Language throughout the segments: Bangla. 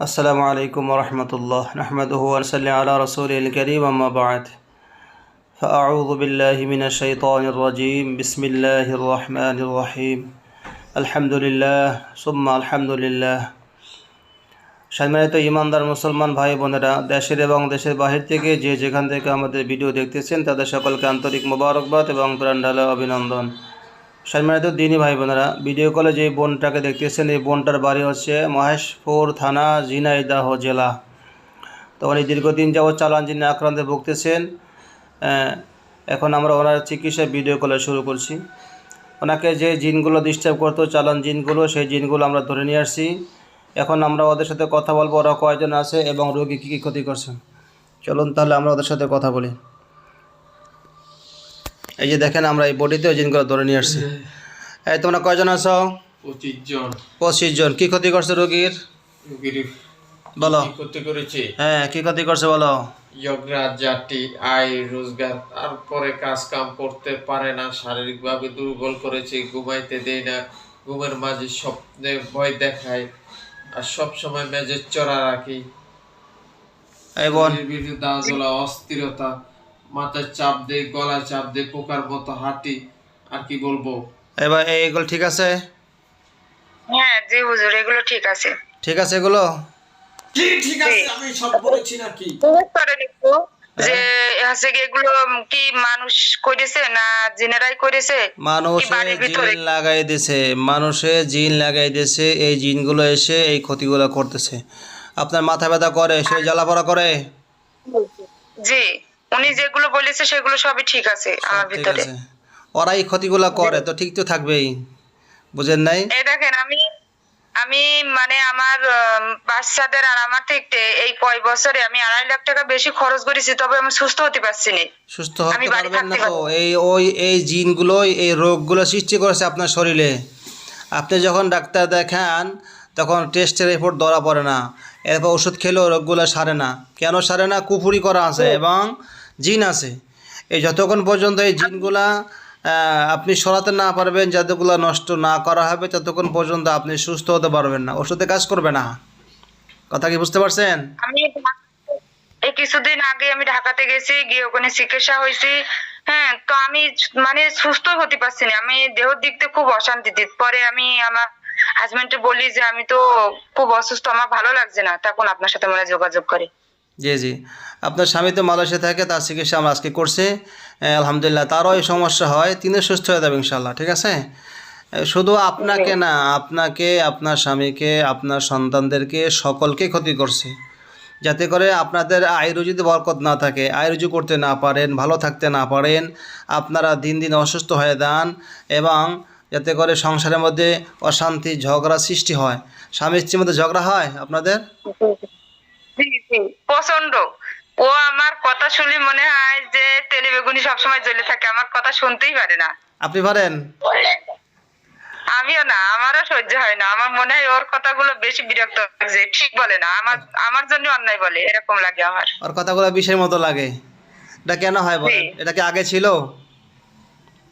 السلام عليكم ورحمة الله نحمده ونصلي على رسوله الكريم أما بعد فأعوذ بالله من الشيطان الرجيم بسم الله الرحمن الرحيم الحمد لله ثم الحمد لله সম্মানিত ইমানদার মুসলমান ভাই বোনেরা দেশের এবং দেশের বাহির থেকে যে যেখান থেকে আমাদের ভিডিও দেখতেছেন তাদের সকলকে আন্তরিক মোবারকবাদ এবং প্রাণঢালা অভিনন্দন সম্মানিত দিনী ভাই বোনেরা ভিডিও কলে যে বোনটাকে দেখতেছেন, এই বোনটার বাড়ি হচ্ছে মহেশপুর থানা, ঝিনাইদাহ জেলা। তো উনি দীর্ঘদিন যাবৎ চালান যিনি আক্রান্তে ভুগতেছেন। এখন আমরা ওনার চিকিৎসা ভিডিও কলে শুরু করছি। ওনাকে যে জিনগুলো ডিস্টার্ব করতো চালান জিনগুলো সেই জিনগুলো আমরা ধরে নিয়ে আসছি। এখন আমরা ওদের সাথে কথা বলব, ওরা কয়জন আছে এবং রোগী কী কী ক্ষতি করছে। চলুন তাহলে আমরা ওদের সাথে কথা বলি। এই যে দেখেন আমরা এই বডিতেও জিনগুলো ধরে নিয়ে আসছি। এই তোমরা কয়জন আছো? পঁচিশ জন। পঁচিশ জন। কী ক্ষতি করছে রোগীর? বলো কি করতে করেছে? হ্যাঁ কী ক্ষতি করছে বলো। জাতি আয় রোজগার তারপরে কাজ কাম করতে পারে না শারীরিকভাবে দুর্বল করেছে ঘুমাইতে দেয় না ঘুমের মাঝে স্বপ্নে ভয় দেখায় আর সব সময় মেজে চড়া রাখি। অস্থিরতা। মাথায় চাপ দেয় গলায় চাপ দেয় পোকার মতো হাঁটি আর কি বলব? এবার এইগুলো ঠিক আছে? হ্যাঁ জি হুজুর এগুলো ঠিক আছে। ঠিক আছে এগুলো? কি ঠিক আছে আমি সব বলেছি নাকি। দেখো যে কি এগুলো কি মানুষ করেছে না জিনেরাই করেছে? মানুষে বাড়ির ভিতরে? জিন লাগাই দিছে। মানুষে জিন লাগাই দিছে এই জিনগুলো এসে এই ক্ষতিগুলো করতেছে। আপনার মাথা ব্যথা করে সে জ্বালাপড়া করে? জি। উনি যেগুলো বলেছে সেগুলো সবই ঠিক আছে আমার ভিতরে। আছে। ওরা এই ক্ষতিগুলো করে তো ঠিক তো থাকবেই। বুঝেন নাই? এই দেখেন আমি আমি মানে আমার বাচ্চাদের আর আমার থেকে এই কয় বছরে আমি আড়াই লাখ টাকা বেশি খরচ করেছি তবে আমি সুস্থ হতে পারছি না। সুস্থ হতে পারবেন না তো? এই ওই এই জিনগুলো এই রোগগুলো সৃষ্টি করেছে আপনার শরীরে। আপনি যখন ডাক্তার দেখান তখন টেস্টের রিপোর্ট ধরা পড়ে না। এরপর ওষুধ খেলেও রোগগুলো সারে না। কেন সারে না? কুফুরি করা আছে এবং জিন আছে। এই যতক্ষণ পর্যন্ত এই জিনগুলা আপনি সরাতে না পারবেন, যতগুলো নষ্ট না করা হবে, ততক্ষণ পর্যন্ত আপনি সুস্থ হতে পারবেন না। ওষুধে কাজ করবে না। কথা কি বুঝতে পারছেন? এই কিছুদিন আগে আমি ঢাকাতে গেছি, গিয়ে ওখানে চিকিৎসা হয়েছি। হ্যাঁ তো আমি মানে সুস্থ হতে পারছি না। আমি দেহর দিক থেকে খুব অশান্তিতে। পরে আমি আমার হাজবেন্ডকে বলি যে, আমি তো খুব অসুস্থ, আমার ভালো লাগছে না। তখন আপনার সাথে মানে যোগাযোগ করি। জি জি। আপনার স্বামী তো মালয়েশিয়া থাকে, তার চিকিৎসা আমরা আজকে করছি। আলহামদুলিল্লাহ, তারও এই সমস্যা হয়। তিনি সুস্থ হয়ে যাবে ইনশাল্লাহ ঠিক আছে? শুধু আপনাকে না, আপনাকে, আপনার স্বামীকে, আপনার সন্তানদেরকে সকলকে ক্ষতি করছে। যাতে করে আপনাদের আয়ুর্বেদিতে বরকত না থাকে আয়ুর্জু করতে না পারেন, ভালো থাকতে না পারেন, আপনারা দিন দিন অসুস্থ হয়ে যান এবং যাতে করে সংসারের মধ্যে অশান্তি, ঝগড়া সৃষ্টি হয়। স্বামী স্ত্রীর মধ্যে ঝগড়া হয় আপনাদের? জি জি। প্রচণ্ড ও আমার কথা শুনলে মনে হয় যে তেলে বেগুনি সবসময় জ্বলে থাকে। আমার কথা শুনতেই পারে না। আপনি পারেন? আমিও না আমারও সহ্য হয় না। আমার মনে হয় ওর কথাগুলো বেশি বিরক্ত লাগছে। ঠিক বলে না। আমার আমার জন্য অন্যায় বলে এরকম লাগে আমার। ওর কথাগুলো বিষের মতো লাগে। এটা কেন হয় বলেন? জি। এটা কি আগে ছিল?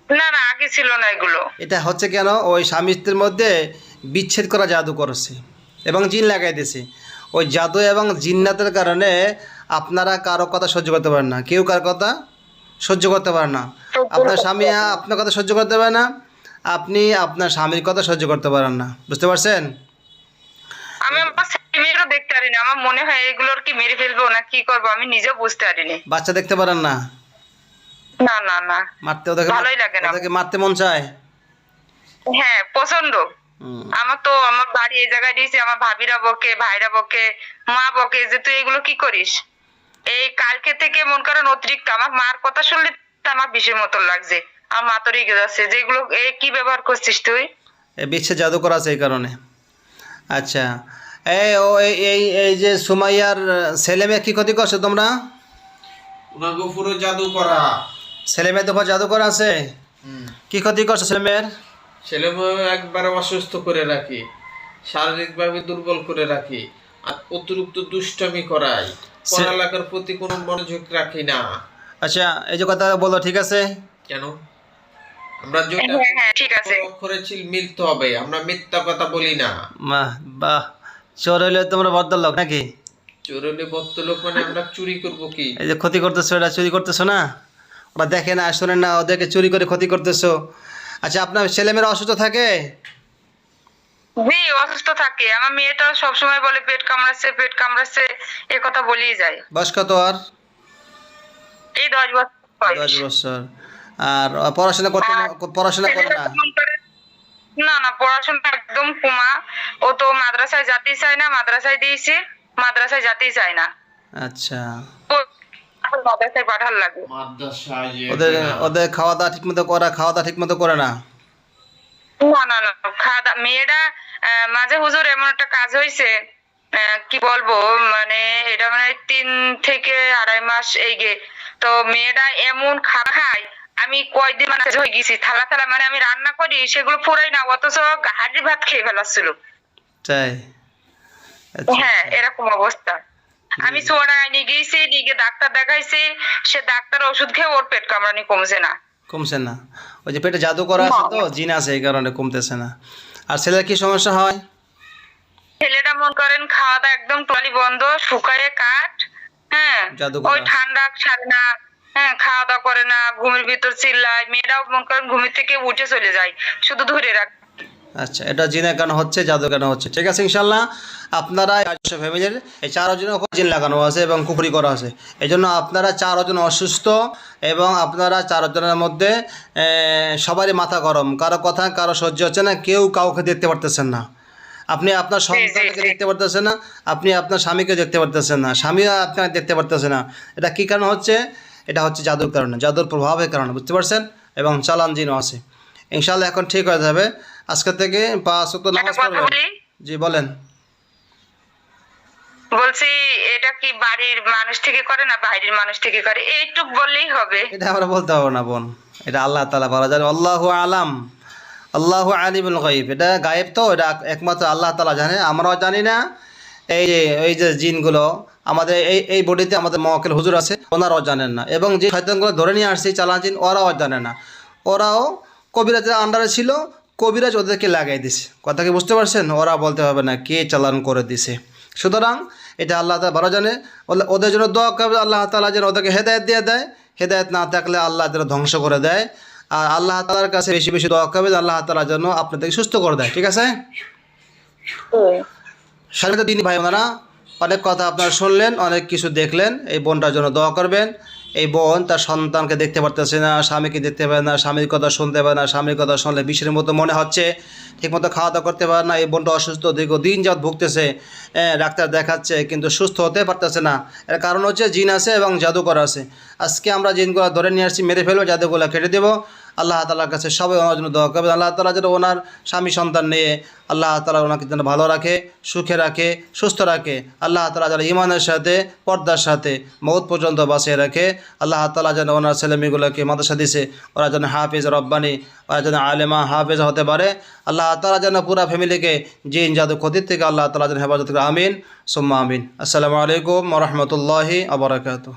না না আগে ছিল না এগুলো। এটা হচ্ছে কেন? ওই স্বামী স্ত্রীর মধ্যে বিচ্ছেদ করা জাদু করেছে এবং জিন লাগাই দিয়েছে। ওই জাদু এবং জিন্নাতের কারণে আপনারা কারও কথা সহ্য করতে পারেন না। কেউ কার কথা সহ্য করতে পারে না। আপনার স্বামী আপনার কথা সহ্য করতে পারে না। আপনি আপনার স্বামীর কথা সহ্য করতে পারেন না। বুঝতে পারছেন? আমি দেখতে পারি না আমার মনে হয় এগুলোর কি মেরে ফেলব না কি করব আমি নিজেও বুঝতে পারিনি। বাচ্চা দেখতে পারেন না? না না না। মারতে ওদেরকে ভালোই লাগে না। ওদেরকে মারতে মন চায়? হ্যাঁ প্রচণ্ড হুম। আমার তো আমার বাড়ি এই জায়গায় দিয়েছে আমার ভাবিরা বকে ভাইরা বকে মা বকে যে তুই এগুলো কি করিস? এই কালকে থেকে মন করেন অতিরিক্ত আমার মার কথা শুনলে আমার বিষের মতন লাগছে। আমার মা তো রেগে যাচ্ছে যেগুলো এ কি ব্যবহার করছিস তুই? বিচ্ছে জাদু করা আছে এই কারণে। আচ্ছা এই ও এই এই যে সুমাইয়ার ছেলে মেয়ে কী ক্ষতি করছ তোমরা? ওনাকে পুরো জাদু করা ছেলে মেয়ে তোমার জাদু করা আছে কি ক্ষতি করছ ছেলে মেয়ের? ছেলে মেয়ে একবারে অসুস্থ করে রাখি শারীরিকভাবে দুর্বল করে রাখি আর অতিরিক্ত দুষ্টামি করাই। পড়ালেখার প্রতি কোনো মনোযোগ রাখি না। আচ্ছা এই যে কথা বলো ঠিক আছে? কেন? আমরা যেটা হ্যাঁ হ্যাঁ ঠিক আছে। অক্ষরে মিলতে হবে আমরা মিথ্যা কথা বলি না। বাহ বাহ। চোর হইলে তোমরা ভদ্রলোক নাকি? চোর হলে ভদ্রলোক মানে আমরা চুরি করব কি? এই যে ক্ষতি করতেছো এটা চুরি করতেছো না? ওরা দেখে না শোনে না ওদেরকে চুরি করে ক্ষতি করতেছো। আচ্ছা আপনার ছেলেমেয়েরা অসুস্থ থাকে? জি অসুস্থ থাকে। আমার মেয়েটা সবসময় বলে পেট কামড়াচ্ছে পেট কামড়াচ্ছে এ কথা বলেই যায়। বয়স কত আর এই দশ বছর দশ বছর। আর পড়াশোনা করতে পড়াশোনা করে না? না না পড়াশোনা একদম কুমা। ও তো মাদ্রাসায় যেতেই চায় না মাদ্রাসায় দিয়েছি মাদ্রাসায় যেতেই চায় না। আচ্ছা। মাদ্রাসায় পাঠার লাগে ওদের ওদের খাওয়া দাওয়া ঠিক করা খাওয়া দাওয়া ঠিক করে না? না না না খাওয়া দাওয়া মেয়েরা মাঝে হুজুর এমন একটা কাজ হয়েছে কি বলব মানে এটা মানে তিন থেকে আড়াই মাস এই গে তো মেয়েরা এমন খাবার খায় আমি কয়দিন মানে হয়ে গেছি থালা থালা মানে আমি রান্না করি সেগুলো ফুরাই না অথচ হাড়ি ভাত খেয়ে ফেলাচ্ছিল। তাই? আচ্ছা হ্যাঁ এরকম অবস্থা। আমি সোনা নিয়ে গিয়েছি নিয়ে ডাক্তার দেখাইছি সে ডাক্তার ওষুধ খেয়ে ওর পেট কামড়ানি কমছে না। কমছে না। ওই যে পেটে জাদু করা আছে তো জিন আছে এই কারণে কমতেছে না। আর ছেলের কি সমস্যা হয়? ছেলেটা মন করেন খাওয়া দাওয়া একদম টলি বন্ধ শুকায়ে কাঠ হ্যাঁ জাদু করা। ওই ঠান্ডা ছাড়ে না হ্যাঁ খাওয়া দাওয়া করে না ঘুমের ভিতর চিল্লায় মেয়েরাও মন করেন ঘুমের থেকে উঠে চলে যায় শুধু ধরে রাখ। আচ্ছা এটা জিনে কেন হচ্ছে জাদু কেন হচ্ছে? ঠিক আছে ইনশাল্লাহ আপনারা ফ্যামিলির এই চারজনের উপর জিন লাগানো আছে এবং কুফরি করা আছে। এই জন্য আপনারা চারজন অসুস্থ এবং আপনারা চারজনের মধ্যে সবারই মাথা গরম। কারও কথা কারও সহ্য হচ্ছে না কেউ কাউকে দেখতে পারতেছেন না। আপনি আপনার সন্তানকে দেখতে পারতেছেন না আপনি আপনার স্বামীকে দেখতে পারতেছেন না স্বামীও আপনাকে দেখতে পারতেছে না। এটা কী কারণ হচ্ছে? এটা হচ্ছে জাদুর কারণে জাদুর প্রভাবের কারণে বুঝতে পারছেন? এবং চালান জিনও আছে। ইনশাল্লাহ এখন ঠিক হয়ে যাবে। আজকে থেকে পাঁচ ওয়াক্ত নামাজ পড়বেন। জি বলেন। বলছি এটা কি বাড়ির মানুষ থেকে করে না বাইরের মানুষ থেকে করে? এইটুক বললেই হবে। এটা আমরা বলতে পারব না বোন। এটা আল্লাহ তালা ভালো জানে। আল্লাহ আলাম। আল্লাহ আলিমুল গাইব এটা গায়েব তো এটা একমাত্র আল্লাহ তালা জানে। আমরাও জানি না। এই যে এই যে জিনগুলো আমাদের এই এই বডিতে আমাদের মহকেল হুজুর আছে ওনারাও জানেন না। এবং যে শয়তানগুলো ধরে নিয়ে আসছে চালান জিন ওরাও জানে না। ওরাও কবিরাজের আন্ডারে ছিল কবিরাজ ওদেরকে লাগাই দিছে। কথা কি বুঝতে পারছেন? ওরা বলতে হবে না, কে চালান করে দিছে। সুতরাং এটা আল্লাহ তালা ভালো জানে। ওদের জন্য দোয়া করবে, আল্লাহ তালা যেন ওদেরকে হেদায়ত দিয়ে দেয়। হেদায়ত না থাকলে আল্লাহ যেন ধ্বংস করে দেয়। আর আল্লাহ তালার কাছে বেশি বেশি দোয়া করবে আল্লাহ তালা যেন আপনাদেরকে সুস্থ করে দেয়। ঠিক আছে? স্বামীতে দিনী ভাই বোনেরা অনেক কথা আপনারা শুনলেন, অনেক কিছু দেখলেন। এই বোনটার জন্য দোয়া করবেন। এই বোন তার সন্তানকে দেখতে পারতেছে না, স্বামীকে দেখতে পারে না, স্বামীর কথা শুনতে পারে না, স্বামীর কথা শুনলে বিষের মতো মনে হচ্ছে, ঠিকমতো খাওয়া দাওয়া করতে পারে না, এই বোনটা অসুস্থ, দীর্ঘদিন যাত ভুগতেছে ডাক্তার দেখাচ্ছে কিন্তু সুস্থ হতে পারতেছে না। এর কারণ হচ্ছে জিন আছে এবং জাদুকর আছে। আজকে আমরা জিনগুলো ধরে নিয়ে আসছি, মেরে ফেলব, জাদুগুলো কেটে দেবো। আল্লাহ তালার কাছে সবাই ওনার জন্য দোয়া করবেন। আল্লাহ তালা যেন ওনার স্বামী সন্তান নিয়ে আল্লাহ তালা ওনাকে যেন ভালো রাখে, সুখে রাখে, সুস্থ রাখে। আল্লাহ তালা যেন ইমানের সাথে, পর্দার সাথে মৌত পর্যন্ত বাঁচিয়ে রাখে। আল্লাহ তালা যেন ওনার ছেলে মেয়েগুলোকে মাদ্রাসা দিছে, ওরা যেন হাফিজ, রব্বানি, ওরা যেন আলেমা, হাফিজ হতে পারে। আল্লাহ তালা যেন পুরা ফ্যামিলিকে জিন, জাদু ক্ষতির থেকে আল্লাহ তালা যেন হেফাজত করে। আমিন। সুম্মা আমিন। আসসালামু আলাইকুম রহমতুল্লাহি আবরাকাতু